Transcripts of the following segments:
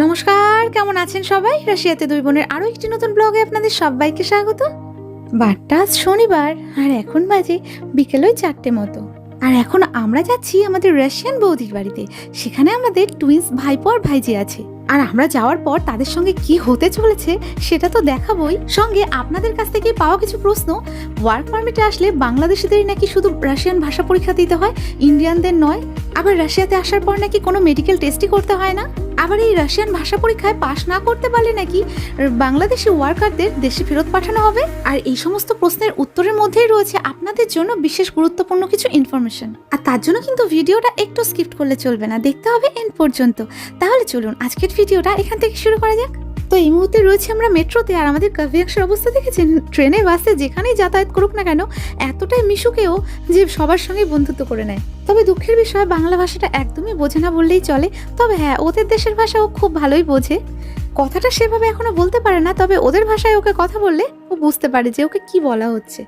নমস্কার, কেমন আছেন সবাই? রাশিয়াতে দুই বোনের আরও একটি নতুন ব্লগে আপনাদের সবাইকে স্বাগত। বারটা শনিবার, আর এখন বাজে বিকেল ওই চারটে মতো। আর এখন আমরা যাচ্ছি আমাদের রাশিয়ান বৌদির বাড়িতে। সেখানে আমাদের টুইন্স ভাইপো আর ভাইজি আছে। আর আমরা যাওয়ার পর তাদের সঙ্গে কি হতে চলেছে সেটা তো দেখাবই। সঙ্গে আপনাদের কাছ থেকে পাওয়া কিছু প্রশ্ন ওয়ার্ক পারমিটে আসলে বাংলাদেশিদেরই নাকি শুধু রাশিয়ান ভাষা পরীক্ষা দিতে হয়, ইন্ডিয়ানদের নয়? আবার রাশিয়াতে আসার পর নাকি কোনো মেডিকেল টেস্টই করতে হয় না? আবার এই রাশিয়ান ভাষা পরীক্ষায় পাশ না করতে পারলে নাকি বাংলাদেশি ওয়ার্কারদের দেশে ফেরত পাঠানো হবে? আর এই সমস্ত প্রশ্নের উত্তরের মধ্যেই রয়েছে আপনাদের জন্য বিশেষ গুরুত্বপূর্ণ কিছু ইনফরমেশন আর তার জন্য কিন্তু ভিডিওটা একটু স্কিপ করলে চলবে না। দেখতে হবে এন্ড পর্যন্ত। তাহলে চলুন, আজকের ভিডিওটা এখান থেকে শুরু করা যাক। তো এই মুহূর্তে রয়েছে আমরা মেট্রোতে, আর আমাদের কাভিয়াংশের অবস্থা দেখেছেন? ট্রেনে, বাসে যেখানেই যাতায়াত করুক না কেন, এতটাই মিশুকেও যে সবার সঙ্গে বন্ধুত্ব করে নেয়। তবে দুঃখের বিষয়, বাংলা ভাষাটা একদমই বোঝে না বললেই চলে। তবে হ্যাঁ ওদের দেশের ভাষা ও খুব ভালোই বোঝে। কথাটা সেভাবে এখনও বলতে পারে না, তবে ওদের ভাষায় ওকে কথা বললে ও বুঝতে পারে যে ওকে কি বলা হচ্ছে।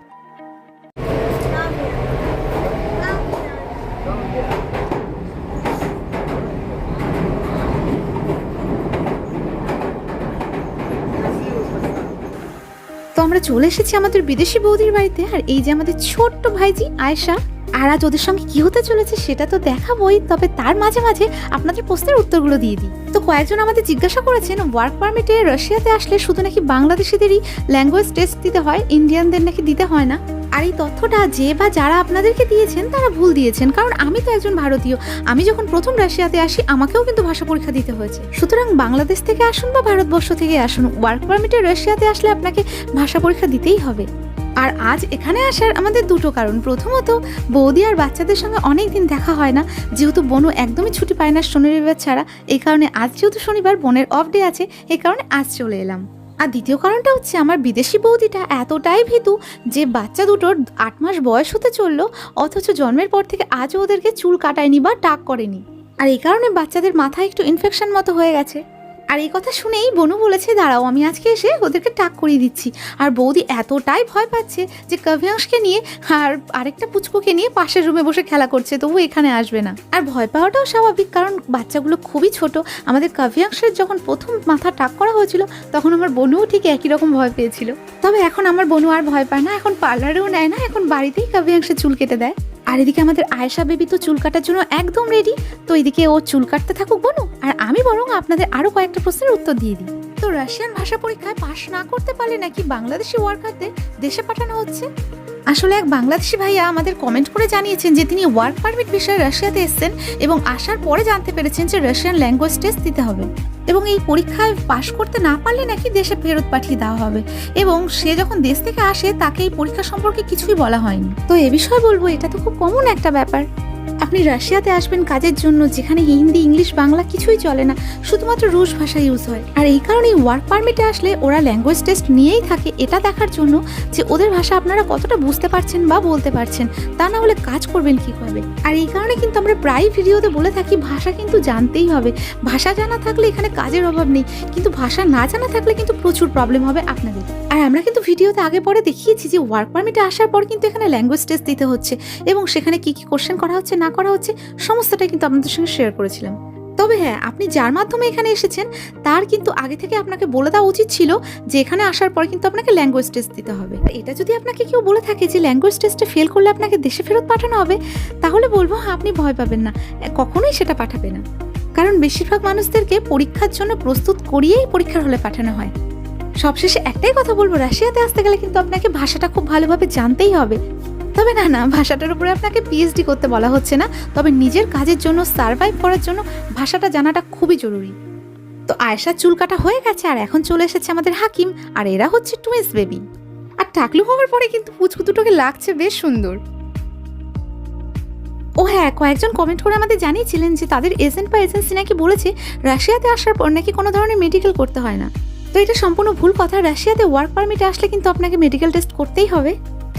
আমরা চলে এসেছি আমাদের বিদেশি বৌদির বাড়িতে, আর এই যে আমাদের ছোট্ট ভাইজি আয়েশা, আর আজ ওদের সঙ্গে কি হতে চলেছে সেটা তো দেখাবই, তবে তার মাঝে মাঝে আপনাদের প্রশ্নের উত্তরগুলো দিয়ে দিই। তো কয়েকজন আমাদের জিজ্ঞাসা করেছেন ওয়ার্ক পারমিটে রাশিয়াতে আসলে শুধু নাকি বাংলাদেশিদেরই ল্যাঙ্গুয়েজ টেস্ট দিতে হয় ইন্ডিয়ানদের নাকি দিতে হয় না? আর এই তথ্যটা যে বা যারা আপনাদেরকে দিয়েছেন, তারা ভুল দিয়েছেন। কারণ আমি তো একজন ভারতীয়। আমি যখন প্রথম রাশিয়াতে আসি, আমাকেও কিন্তু ভাষা পরীক্ষা দিতে হয়েছে। সুতরাং বাংলাদেশ থেকে আসুন বা ভারতবর্ষ থেকে আসুন, ওয়ার্ক পারমিটে রাশিয়াতে আসলে আপনাকে ভাষা পরীক্ষা দিতেই হবে। আর আজ এখানে আসার আমাদের দুটো কারণ। প্রথমত, বৌদি আর বাচ্চাদের সঙ্গে অনেক দিন দেখা হয় না। যেহেতু বনু একদমই ছুটি পায় না শনি রবিবার ছাড়া, এই কারণে আজ যেহেতু শনিবার, বোনের অফ ডে আছে, এই কারণে আজ চলে এলাম। আর দ্বিতীয় কারণটা হচ্ছে আমার বিদেশি বৌদিটা এতটাই ভীতু যে বাচ্চা দুটোর আট মাস বয়স হতে চলল, অথচ জন্মের পর থেকে আজও ওদেরকে চুল কাটায়নি বা টাক করেনি। আর এই কারণে বাচ্চাদের মাথায় একটু ইনফেকশন মতো হয়ে গেছে। আর এই কথা শুনেই বনু বলেছে, দাঁড়াও, আমি আজকে এসে ওদেরকে টাক করিয়ে দিচ্ছি। আর বৌদি এতটাই ভয় পাচ্ছে যে কভিয়াংশকে নিয়ে আর আরেকটা পুচকুকে নিয়ে পাশের রুমে বসে খেলা করছে তবু এখানে আসবে না। আর ভয় পাওয়াটাও স্বাভাবিক, কারণ বাচ্চাগুলো খুবই ছোট। আমাদের কাভিয়াংশের যখন প্রথম মাথা টাক করা হয়েছিল, তখন আমার বনুও ঠিক একই রকম ভয় পেয়েছিল। তবে এখন আমার বনু আর ভয় পায় না, এখন পার্লারেও নেয় না, এখন বাড়িতেই কাভিয়াংশে চুল কেটে দেয়। আর এদিকে আমাদের আয়েশা বেবি তো চুল কাটার জন্য একদম রেডি তো এদিকে ও চুল কাটতে থাকুক বনু। আর আমি বরং আপনাদের আরও কয়েকটা প্রশ্নের উত্তর দিয়ে দিই। তো রাশিয়ান ভাষা পরীক্ষায় পাশ না করতে পারলে নাকি বাংলাদেশি ওয়ার্কারদের দেশে পাঠানো হচ্ছে? আসলে এক বাংলাদেশি ভাইয়া আমাদের কমেন্ট করে জানিয়েছেন যে তিনি ওয়ার্ক পারমিট বিষয়ে রাশিয়াতে এসেছেন এবং আসার পরে জানতে পেরেছেন যে রাশিয়ান ল্যাঙ্গুয়েজ টেস্ট দিতে হবে। এবং এই পরীক্ষায় পাশ করতে না পারলে নাকি দেশে ফেরত পাঠিয়ে দেওয়া হবে। এবং সে যখন দেশ থেকে আসে, তাকে এই পরীক্ষা সম্পর্কে কিছুই বলা হয়নি। তো এ বিষয়ে বলব, এটা তো খুব কমন একটা ব্যাপার। আপনি রাশিয়াতে আসবেন কাজের জন্য, যেখানে হিন্দি, ইংলিশ, বাংলা কিছুই চলে না, শুধুমাত্র রুশ ভাষা ইউজ হয়। আর এই কারণেই ওয়ার্ক পারমিটে আসলে ওরা ল্যাঙ্গুয়েজ টেস্ট নিয়েই থাকে এটা দেখার জন্য যে ওদের ভাষা আপনারা কতটা বুঝতে পারছেন বা বলতে পারছেন, তা না হলে কাজ করবেন কি করে আর এই কারণে কিন্তু আমরা প্রায় ভিডিওতে বলে থাকি, ভাষা কিন্তু জানতেই হবে। ভাষা জানা থাকলে এখানে কাজের অভাব নেই, কিন্তু ভাষা না জানা থাকলে কিন্তু প্রচুর প্রবলেম হবে আপনাদের। আর আমরা কিন্তু ভিডিওতে আগে পরে দেখিয়েছি যে ওয়ার্ক পারমিটে আসার পর কিন্তু এখানে ল্যাঙ্গুয়েজ টেস্ট দিতে হচ্ছে এবং সেখানে কি কি কোশ্চেন করা হচ্ছে না করা হচ্ছে সমস্তটাই কিন্তু আপনাদের সঙ্গে শেয়ার করেছিলাম। তবে হ্যাঁ আপনি যার মাধ্যমে এখানে এসেছেন তার কিন্তু আগে থেকে আপনাকে বলে দেওয়া উচিত ছিল যে এখানে আসার পর কিন্তু আপনাকে ল্যাঙ্গুয়েজ টেস্ট দিতে হবে। এটা যদি আপনাকে কেউ বলে থাকে যে ল্যাঙ্গুয়েজ টেস্টে ফেল করলে আপনাকে দেশে ফেরত পাঠানো হবে তাহলে বলব হ্যাঁ, আপনি ভয় পাবেন না। কখনোই সেটা পাঠাবে না। কারণ বেশিরভাগ মানুষদেরকে পরীক্ষার জন্য প্রস্তুত করিয়েই পরীক্ষার হলে পাঠানো হয়। সবশেষে একটাই কথা বলব রাশিয়াতে আসতে গেলে কিন্তু আপনাকে ভাষাটা খুব ভালোভাবে জানতেই হবে। তবে না না, ভাষাটার উপরে আপনাকে পিএইচডি করতে বলা হচ্ছে না। তবে নিজের কাজের জন্য সার্ভাইভ করার জন্য ভাষাটা জানাটা খুবই জরুরি। তো আয়েশার চুল কাটা হয়ে গেছে আর এখন চলে এসেছে আমাদের হাকিম, আর এরা হচ্ছে টুইন্স বেবি আর টাকলু হওয়ার পরে কিন্তু পুচকু দুটোকে লাগছে বেশ সুন্দর। ও হ্যাঁ কয়েকজন কমেন্ট করে আমাদের জানিয়েছিলেন যে তাদের এজেন্ট বা এজেন্সি নাকি বলেছে, রাশিয়াতে আসার পর নাকি কোনো ধরনের মেডিকেল করতে হয় না। তো এটা সম্পূর্ণ ভুল কথা, রাশিয়াতে ওয়ার্ক পারমিটে আসলে কিন্তু আপনাকে মেডিকেল টেস্ট করতেই হবে।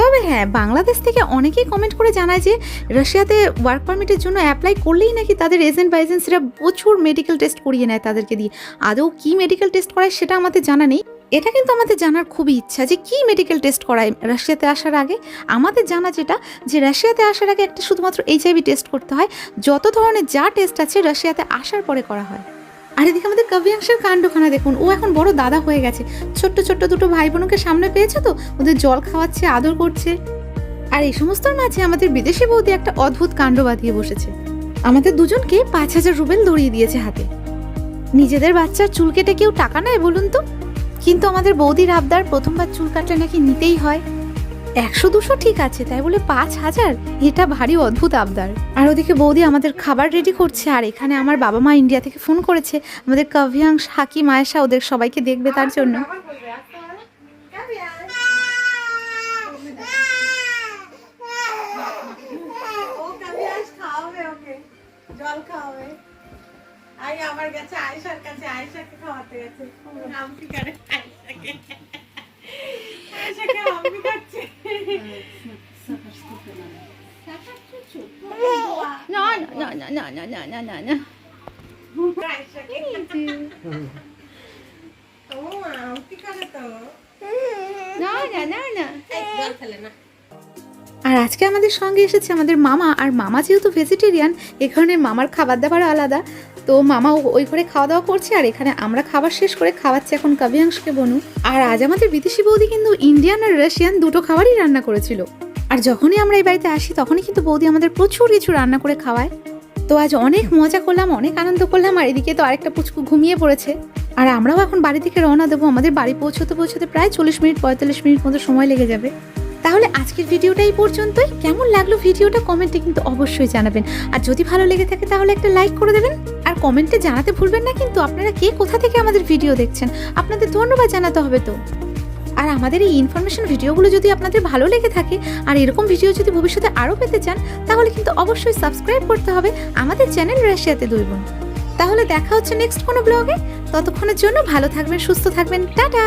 তবে হ্যাঁ বাংলাদেশ থেকে অনেকেই কমেন্ট করে জানায় যে রাশিয়াতে ওয়ার্ক পারমিটের জন্য অ্যাপ্লাই করলেই নাকি তাদের এজেন্ট বা এজেন্সিরা প্রচুর মেডিকেল টেস্ট করিয়ে নেয় তাদেরকে দিয়ে। আদৌ কি মেডিকেল টেস্ট করায় সেটা আমাদের জানা নেই। এটা কিন্তু আমাদের জানার খুবই ইচ্ছা যে কি মেডিকেল টেস্ট করায় রাশিয়াতে আসার আগে। আমাদের জানা যেটা যে রাশিয়াতে আসার আগে একটা শুধুমাত্র এইচআইভি টেস্ট করতে হয়। যত ধরনের যা টেস্ট আছে রাশিয়াতে আসার পরে করা হয়। আর এদিকে আমাদের কাব্যাংশের কাণ্ডখানা দেখুন। ও এখন বড় দাদা হয়ে গেছে। ছোট্ট ছোট্ট দুটো ভাই বোনকে সামনে পেয়েছে তো? ওদের জল খাওয়াচ্ছে, আদর করছে। আর এই সমস্তর মাঝে আমাদের বিদেশি বৌদি একটা অদ্ভুত কাণ্ড বাঁধিয়ে বসেছে। আমাদের দুজনকে পাঁচ হাজার রুবেল ধরিয়ে দিয়েছে হাতে। নিজেদের বাচ্চার চুল কেটে কেউ টাকা নেয় বলুন তো? কিন্তু আমাদের বৌদির আবদার প্রথমবার চুল কাটলে নাকি নিতেই হয়। একশো দুশো ঠিক আছে, তাই বলে পাঁচ হাজার? এটা ভারী অদ্ভুত আবদার। আর ওদিকে বৌদি আমাদের খাবার রেডি করছে, আর এখানে আমার বাবা মা ইন্ডিয়া থেকে ফোন করেছে। আমাদের কাভিয়াংশ, হাকিম, আয়েশা, ওদের সবাইকে দেখবে তার জন্য। আমার কাছে আয়েশার কাছে, আয়েশাকে খাওয়াতে গেছে। নাম আর আজকে আমাদের সঙ্গে এসেছে আমাদের মামা আর মামা যেহেতু ভেজিটেরিয়ান এখানে মামার খাবার দাবার আলাদা তো মামা ওই ঘরে খাওয়া দাওয়া করছে আর এখানে আমরা খাবার শেষ করে খাওয়াচ্ছি এখন কাবিয়াংশকে বনু। আর আজ আমাদের বিদেশি বৌদি কিন্তু ইন্ডিয়ান আর রাশিয়ান দুটো খাবারই রান্না করেছিল। আর যখনই আমরা এই বাড়িতে আসি, তখনই কিন্তু বৌদি আমাদের প্রচুর কিছু রান্না করে খাওয়ায়। তো আজ অনেক মজা করলাম, অনেক আনন্দ করলাম, আর এদিকে তো আরেকটা পুচকু ঘুমিয়ে পড়েছে। আর আমরাও এখন বাড়ি থেকে রওনা দেবো। আমাদের বাড়ি পৌঁছতে পৌঁছতে প্রায় চল্লিশ মিনিট, পঁয়তাল্লিশ মিনিট মতো সময় লেগে যাবে। তাহলে আজকের ভিডিওটা এই পর্যন্তই। কেমন লাগল ভিডিওটা কমেন্টে কিন্তু অবশ্যই জানাবেন। আর যদি ভালো লেগে থাকে তাহলে একটা লাইক করে দেবেন। আর কমেন্টে জানাতে ভুলবেন না কিন্তু আপনারা কে কোথা থেকে আমাদের ভিডিও দেখছেন? আপনাদের ধন্যবাদ জানাতে হবে তো। আর আমাদের এই ইনফরমেশন ভিডিওগুলো যদি আপনাদের ভালো লেগে থাকে আর এরকম ভিডিও যদি ভবিষ্যতে আরও পেতে চান, তাহলে কিন্তু অবশ্যই সাবস্ক্রাইব করতে হবে আমাদের চ্যানেল রাশিয়াতে দুই বোন। তাহলে দেখা হচ্ছে নেক্সট কোনো ব্লগে ততক্ষণের জন্য ভালো থাকবেন, সুস্থ থাকবেন। টাটা!